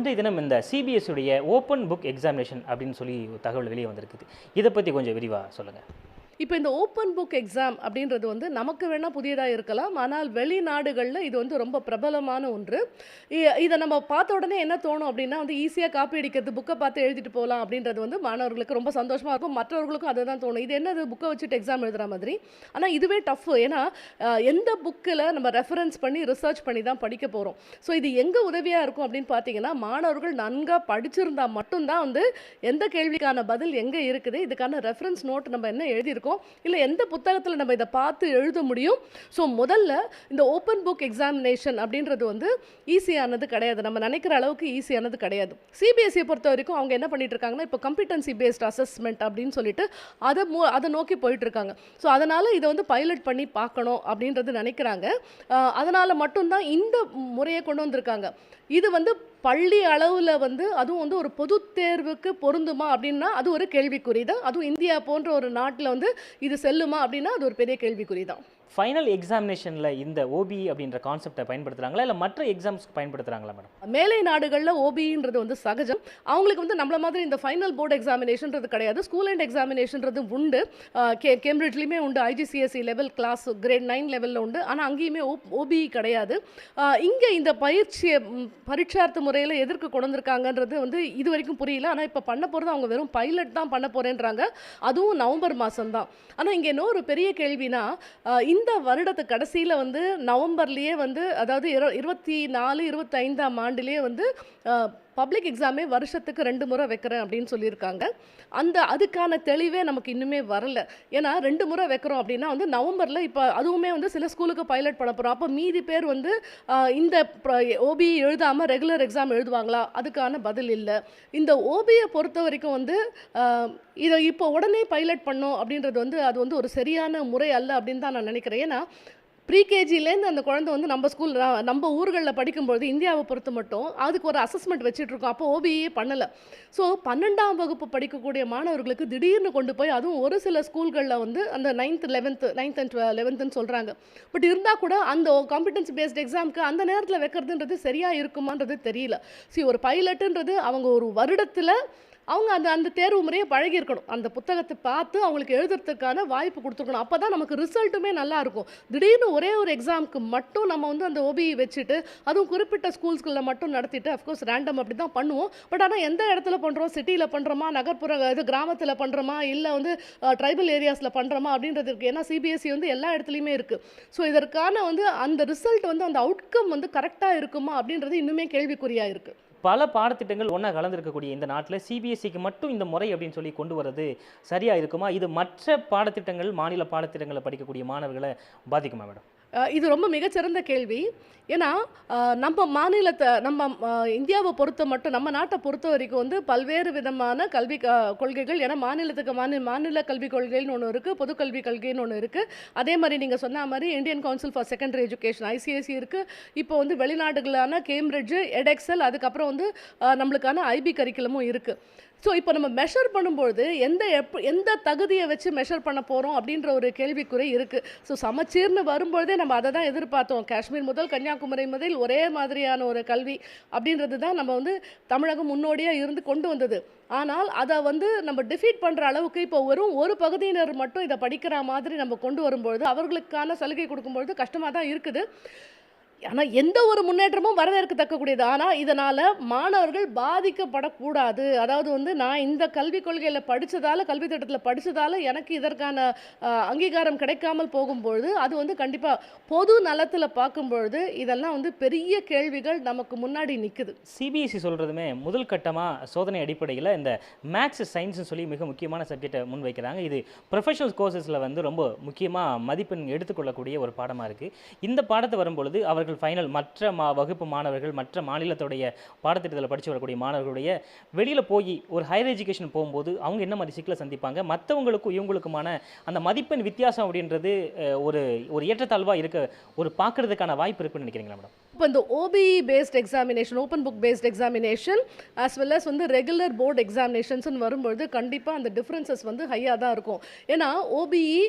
இன்றைய தினம் இந்த சிபிஎஸ் உடைய ஓப்பன் புக் எக்ஸாமினேஷன் அப்படின்னு சொல்லி தகவல் வெளியே வந்திருக்குது. இதை பற்றி கொஞ்சம் விரிவாக சொல்லுங்கள் இப்போ இந்த ஓப்பன் புக் எக்ஸாம் அப்படின்றது வந்து நமக்கு வேணால் புதியதாக இருக்கலாம். ஆனால் வெளிநாடுகளில் இது வந்து ரொம்ப பிரபலமான ஒன்று. இதை நம்ம பார்த்த உடனே என்ன தோணும் அப்படின்னா வந்து ஈஸியாக காப்பி அடிக்கிறது புக்கை பார்த்து எழுதிட்டு போகலாம் அப்படின்றது வந்து மாணவர்களுக்கு ரொம்ப சந்தோஷமாக இருக்கும். மற்றவர்களுக்கும் அதுதான் தோணும். இது என்னது? புக்கை வச்சுட்டு எக்ஸாம் எழுதுற மாதிரி. ஆனால் இதுவே டஃப் ஏன்னா எந்த புக்கில் நம்ம ரெஃபரன்ஸ் பண்ணி ரிசர்ச் பண்ணி தான் படிக்க போகிறோம் ஸோ இது எங்கே உதவியாக இருக்கும் அப்படின்னு பார்த்தீங்கன்னா மாணவர்கள் நன்காக படிச்சிருந்தா மட்டும்தான் வந்து எந்த கேள்விக்கான பதில் எங்கே இருக்குது? இதுக்கான ரெஃபரன்ஸ் நோட் நம்ம என்ன எழுதியிருக்கோம்? இல்லை எந்த புத்தகத்தில் நம்ம இதை பார்த்து எழுத முடியும்? ஸோ முதல்ல இந்த ஓப்பன் புக் எக்ஸாமினேஷன் அப்படின்றது வந்து ஈஸியானது கிடையாது. நம்ம நினைக்கிற அளவுக்கு ஈஸியானது கிடையாது. சிபிஎஸ்சியை பொறுத்த வரைக்கும் அவங்க என்ன பண்ணிட்டு இருக்காங்கன்னா இப்போ கம்பிட்டன்சி பேஸ்ட் அசஸ்மெண்ட் அப்படின்னு சொல்லிட்டு அதை மூ அதை நோக்கி போயிட்டு இருக்காங்க. ஸோ அதனால் இதை வந்து பைலட் பண்ணி பார்க்கணும் அப்படின்றது நினைக்கிறாங்க. அதனால் மட்டும்தான் இந்த முறையை கொண்டு வந்திருக்காங்க. இது வந்து பள்ளி அளவில் வந்து அதுவும் வந்து ஒரு பொது தேர்வுக்கு பொருந்துமா அப்படின்னா அது ஒரு கேள்விக்குறி தான் அதுவும் இந்தியா போன்ற ஒரு நாட்டில் வந்து இது செல்லுமா அப்படின்னா அது ஒரு பெரிய கேள்விக்குறி தான் ஃபைனல் எக்ஸாமினேஷனில் இந்த ஓபி அப்படின்ற கான்செப்டை பயன்படுத்துகிறாங்களா இல்லை மற்ற எக்ஸாம்ஸ்க்கு பயன்படுத்துகிறாங்களா மேடம் மேலை நாடுகளில் ஓபின்றது வந்து சகஜம். அவங்களுக்கு வந்து நம்மள மாதிரி இந்த ஃபைனல் போர்டு எக்ஸாமினேஷன்றது கிடையாது. ஸ்கூல் அண்ட் எக்ஸாமினேஷன்றது உண்டு. கே கேம்பிரிட்ஜ்லேயுமே உண்டு. IGCSE level class grade nine லெவலில் உண்டு. ஆனால் அங்கேயுமே ஓ ஓபி கிடையாது. இங்கே இந்த பயிற்சியை பரீட்சார்த்த முறையில் எதற்கு கொண்டு வந்திருக்காங்கன்றது வந்து இது வரைக்கும் புரியல. ஆனால் இப்போ பண்ண போகிறது அவங்க வெறும் பைலட் தான் பண்ண போகிறேன்றாங்க அதுவும் நவம்பர் மாதம் தான் ஆனால் இங்கே இன்னொரு பெரிய கேள்வினா இந்த இந்த வருடத்து கடைசியில் வந்து நவம்பர்லேயே வந்து அதாவது இரு இருபத்தி நாலு இருபத்தைந்தாம் ஆண்டுலேயே வந்து பப்ளிக் எக்ஸாமே வருஷத்துக்கு ரெண்டு முறை வைக்கிறேன் அப்படின்னு சொல்லியிருக்காங்க. அந்த அதுக்கான தெளிவே நமக்கு இன்னுமே வரல. ஏன்னா ரெண்டு முறை வைக்கிறோம் அப்படின்னா வந்து நவம்பரில் இப்போ அதுவுமே வந்து சில ஸ்கூலுக்கு பைலட் பண்ண போகிறோம் அப்போ மீதி பேர் வந்து இந்த ஓபி எழுதாமல் ரெகுலர் எக்ஸாம் எழுதுவாங்களா? அதுக்கான பதில் இல்லை. இந்த ஓபியை பொறுத்த வரைக்கும் வந்து இதை இப்போ உடனே பைலட் பண்ணோம் அப்படின்றது வந்து அது வந்து ஒரு சரியான முறை அல்ல அப்படின்னு தான் நான் நினைக்கிறேன். ஏன்னா ப்ரீகேஜிலேருந்து அந்த குழந்தை வந்து நம்ம ஸ்கூல் நம்ம ஊர்களில் படிக்கும்பொழுது இந்தியாவை பொறுத்த மட்டும் அதுக்கு ஒரு அசஸ்மெண்ட் வச்சுட்ருக்கோம். அப்போ ஓபிஏ பண்ணலை. ஸோ பன்னெண்டாம் வகுப்பு படிக்கக்கூடிய மாணவர்களுக்கு திடீர்னு கொண்டு போய் அதுவும் ஒரு சில ஸ்கூல்களில் வந்து அந்த நைன்த் லெவன்த்து நைன்த் அண்ட் லெவன்த்துன்னு சொல்கிறாங்க பட் இருந்தால் கூட அந்த காம்பிடன்ஸ் பேஸ்ட் எக்ஸாமுக்கு அந்த நேரத்தில் வைக்கிறதுன்றது சரியாக இருக்குமான்றது தெரியல. சி ஒரு பைலட்டுன்றது அவங்க ஒரு வருடத்தில் அவங்க அந்த அந்த தேர்வு முறையை பழகியிருக்கணும். அந்த புத்தகத்தை பார்த்து அவங்களுக்கு எழுதுறதுக்கான வாய்ப்பு கொடுத்துருக்கணும். அப்போ தான் நமக்கு ரிசல்ட்டுமே நல்லாயிருக்கும் திடீர்னு ஒரே ஒரு எக்ஸாமுக்கு மட்டும் நம்ம வந்து அந்த ஓபி வச்சுட்டு அதுவும் குறிப்பிட்ட ஸ்கூல்ஸ்களில் மட்டும் நடத்திட்டு அஃப்கோர்ஸ் ரேண்டம் அப்படி தான் பண்ணுவோம். பட் ஆனால் எந்த இடத்துல பண்ணுறோம் சிட்டியில் பண்ணுறோமா நகர்ப்புற இது கிராமத்தில் பண்ணுறோமா இல்லை வந்து ட்ரைபல் ஏரியாஸில் பண்ணுறோமா அப்படின்றது இருக்குது ஏன்னா சிபிஎஸ்சி வந்து எல்லா இடத்துலையுமே இருக்குது ஸோ இதற்கான வந்து அந்த ரிசல்ட் வந்து அந்த அவுட்கம் வந்து கரெக்டாக இருக்குமா? அப்படின்றது இன்னுமே கேள்விக்குறியாக இருக்குது பல பாடத்திட்டங்கள் ஒன்றா கலந்துருக்கக்கூடிய இந்த நாட்டில் சிபிஎஸ்சிக்கு மட்டும் இந்த முறை அப்படின்னு சொல்லி கொண்டு வர்றது சரியாக இருக்குமா? இது மற்ற பாடத்திட்டங்கள் மாநில பாடத்திட்டங்களை படிக்கக்கூடிய மாணவர்களை பாதிக்குமா மேடம்? இது ரொம்ப மிகச்சிறந்த கேள்வி. ஏன்னா நம்ம மாநிலத்தை நம்ம இந்தியாவை பொறுத்த மட்டும் நம்ம நாட்டை பொறுத்த வரைக்கும் வந்து பல்வேறு விதமான கல்வி கொள்கைகள். ஏன்னா மாநிலத்துக்கு மாநில மாநில கல்விக் கொள்கைன்னு ஒன்று இருக்குது பொதுக்கல்வி கொள்கைன்னு ஒன்று இருக்குது அதே மாதிரி நீங்கள் சொன்ன மாதிரி Indian council for secondary education ICSE இருக்குது இப்போ வந்து வெளிநாடுகளான கேம்பிரிட்ஜு எடெக்சல் அதுக்கப்புறம் வந்து நம்மளுக்கான ஐபி கரிக்குலமும் இருக்குது ஸோ இப்போ நம்ம மெஷர் பண்ணும்பொழுது எந்த எப் எந்த தகுதியை வச்சு மெஷர் பண்ண போகிறோம் அப்படின்ற ஒரு கேள்விக்குறை இருக்குது ஸோ சமச்சீர்னு வரும்பொழுதே நம்ம அதை தான் எதிர்பார்த்தோம். காஷ்மீர் முதல் கன்னியாகுமரி முதல் ஒரே மாதிரியான ஒரு கல்வி அப்படின்றது தான் நம்ம வந்து தமிழகம் முன்னோடியாக இருந்து கொண்டு வந்தது. ஆனால் அதை வந்து நம்ம டிஃபீட் பண்ணுற அளவுக்கு இப்போ வெறும் ஒரு பகுதியினர் மட்டும் இதை படிக்கிற மாதிரி நம்ம கொண்டு வரும்பொழுது அவர்களுக்கான சலுகை கொடுக்கும்பொழுது கஷ்டமாக தான் இருக்குது. ஆனால் எந்த ஒரு முன்னேற்றமும் வரவேற்கத்தக்கக்கூடியது. ஆனால் இதனால் மாணவர்கள் பாதிக்கப்படக்கூடாது. அதாவது வந்து நான் இந்த கல்விக் கொள்கையில் படித்ததால் கல்வி திட்டத்தில் படித்ததால் எனக்கு இதற்கான அங்கீகாரம் கிடைக்காமல் போகும்பொழுது அது வந்து கண்டிப்பாக பொது நலத்தில் பார்க்கும்பொழுது இதெல்லாம் வந்து பெரிய கேள்விகள் நமக்கு முன்னாடி நிற்குது சிபிஎஸ்சி சொல்கிறதுமே முதல் கட்டமாக சோதனை அடிப்படையில் இந்த மேக்ஸ் சயின்ஸ்னு சொல்லி மிக முக்கியமான சப்ஜெக்டை முன்வைக்கிறாங்க இது ப்ரொஃபஷனல் கோர்சஸில் வந்து ரொம்ப முக்கியமாக மதிப்பெண் எடுத்துக்கொள்ளக்கூடிய ஒரு பாடமாக இருக்குது இந்த பாடத்தை வரும்பொழுது அவர்கள் ஃபைனல் மற்ற மா வகுப்பு மாணவர்கள் மற்ற மாநிலத்துடைய பாடத்திட்டத்தில் படித்து வரக்கூடிய மாணவர்களுடைய வெளியில் போய் ஒரு ஹையர் எஜுகேஷன் போகும்போது அவங்க என்ன மாதிரி சிக்கலை சந்திப்பாங்க? மற்றவங்களுக்கும் இவங்களுக்குமான அந்த மதிப்பெண் வித்தியாசம் அப்படின்றது ஒரு ஒரு ஏற்றத்தாழ்வாக இருக்க ஒரு பார்க்கறதுக்கான வாய்ப்பு இருக்குன்னு நினைக்கிறீங்களா மேடம் இப்போ இந்த OBE based examination open book based examination as well as வந்து ரெகுலர் போர்டு எக்ஸாமினேஷன்ஸ்னு வரும்பொழுது கண்டிப்பாக அந்த டிஃப்ரென்சஸ் வந்து ஹையாக தான் இருக்கும். ஏன்னா OBE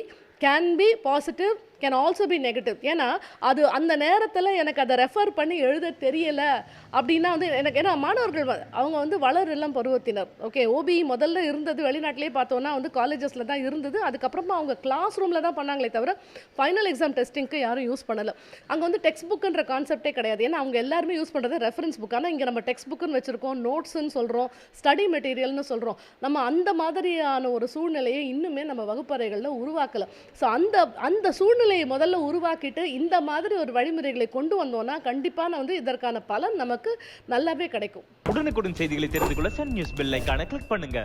can be positive can also be negative ஏன்னா அது அந்த நேரத்தில் எனக்கு அதை ரெஃபர் பண்ணி எழுத தெரியலை அப்படின்னா வந்து எனக்கு ஏன்னா மாணவர்கள் அவங்க வந்து வளர் இல்லம் பருவத்தினர். ஓகே ஓபி முதல்ல இருந்தது வெளிநாட்டிலே பார்த்தோன்னா வந்து காலேஜஸில் தான் இருந்தது. அதுக்கப்புறமா அவங்க கிளாஸ் ரூமில் தான் பண்ணாங்களே தவிர ஃபைனல் எக்ஸாம் டெஸ்டிங்க்கு யாரும் யூஸ் பண்ணலை. அங்கே வந்து டெக்ஸ்ட் புக்குன்ற கான்செப்டே கிடையாது. ஏன்னா அவங்க எல்லாருமே யூஸ் பண்ணுறது ரெஃபரன்ஸ் புக் ஆனால் இங்கே நம்ம டெக்ஸ்ட் புக்குன்னு வச்சுருக்கோம் நோட்ஸ்ன்னு சொல்கிறோம் ஸ்டடி மெட்டீரியல்னு சொல்கிறோம் நம்ம அந்த மாதிரியான ஒரு சூழ்நிலையை இன்னுமே நம்ம வகுப்பறைகளில் உருவாக்கலை. ஸோ அந்த அந்த சூழ்நிலை சூழ்நிலையை முதல்ல உருவாக்கிட்டு இந்த மாதிரி ஒரு வழிமுறைகளை கொண்டு வந்தோம்னா கண்டிப்பான வந்து இதற்கான பலன் நமக்கு நல்லாவே கிடைக்கும். உடனுக்குடன் செய்திகளை தெரிந்து கொள்ள சன் நியூஸ் பெல் ஐக்கான கிளிக் பண்ணுங்க.